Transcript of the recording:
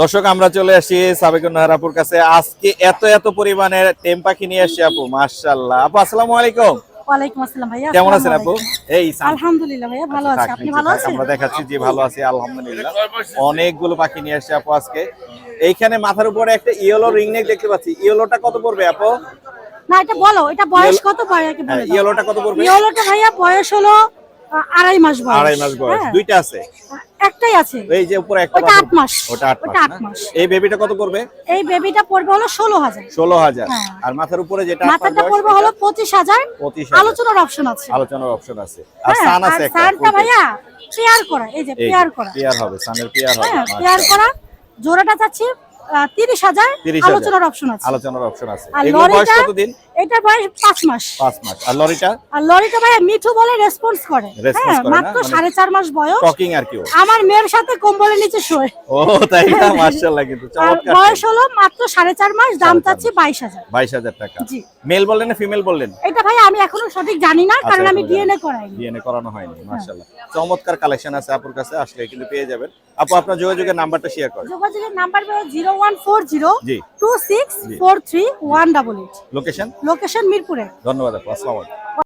দর্শক আমরা চলে আসি সাবেকুন নাহারাপুর কাছে। আজকে এত এত পরিমাণে টেম পাখি নিয়ে আসছি আপু মাশাআল্লাহ। আপু আসসালামু আলাইকুম। ওয়ালাইকুম আসসালাম ভাইয়া কেমন আছেন আপু? আলাইকুম। এই আলহামদুলিল্লাহ ভাইয়া ভালো আছি। আপনি ভালো আছেন? আমরা দেখাচ্ছি যে ভালো আছি আলহামদুলিল্লাহ। অনেকগুলো পাখি নিয়ে আসছে আপু আজকে। এইখানে মাথার উপরে একটা ইয়েলো রিং নেক দেখতে পাচ্ছি। ইয়েলোটা কত পড়বে আপু? না এটা বলো এটা বয়স কত ভাইয়াকে বলে দাও। ইয়েলোটা কত পড়বে? ইয়েলোটা ভাইয়া বয়স হলো আড়াই মাস বয়স। আড়াই মাস বয়স। হ্যাঁ, দুইটা আছে। একটাই আছে। এই যে উপরে একটা ওটা 8 মাস। ওটা 8 মাস। এই বেবিটা কত পড়বে? এই বেবিটা পড়বে হলো ষোলো হাজার। ষোলো হাজার। হ্যাঁ। আর মাথার উপরে যেটা মাথাটা পড়বে হলো পঁচিশ হাজার। পঁচিশ হাজার। আলোচনার অপশন আছে। আলোচনার অপশন আছে। আর হ্যাঁ, সান আছে একটা সানটা ভাইয়া পেয়ার করা এই যে পেয়ার করা। পেয়ার হবে সানের পেয়ার হবে হ্যাঁ পেয়ার করা জোড়াটা চাচ্ছি তিরিশ হাজার আলোচনার অপশন আছে। আলোচনার অপশন আছে। এটা বয়স পাঁচ মাস। পাঁচ মাস। আর লরিটা? আর লরিটা ভাইয়া মিঠু বলে রেসপন্স করে। হ্যাঁ মাত্র মানে- সাড়ে চার মাস বয়স। টকিং আর কি আমার মেয়ের সাথে কম্বলের নিচে শোয়। ও তাই না? কিন্তু চমৎকার। বয়স হলো মাত্র সাড়ে চার মাস দাম চাচ্ছি বাইশ হাজার। বাইশ হাজার টাকা। জি। মেল বললেন না ফিমেল বললেন? এটা ভাই আমি এখনও সঠিক জানি না কারণ আমি ডিএনএ করাইনি। ডিএনএ করানো হয়নি মাশাআল্লাহ। চমৎকার কালেকশন আছে আপুর কাছে আসলে কিন্তু পেয়ে যাবেন। আপু আপনার যোগাযোগের নাম্বারটা শেয়ার করেন। যোগাযোগের number zero one four zero two six four three one double eight location location মিরপুরে ধন্যবাদ আপু আসসালামু আলাইকুম।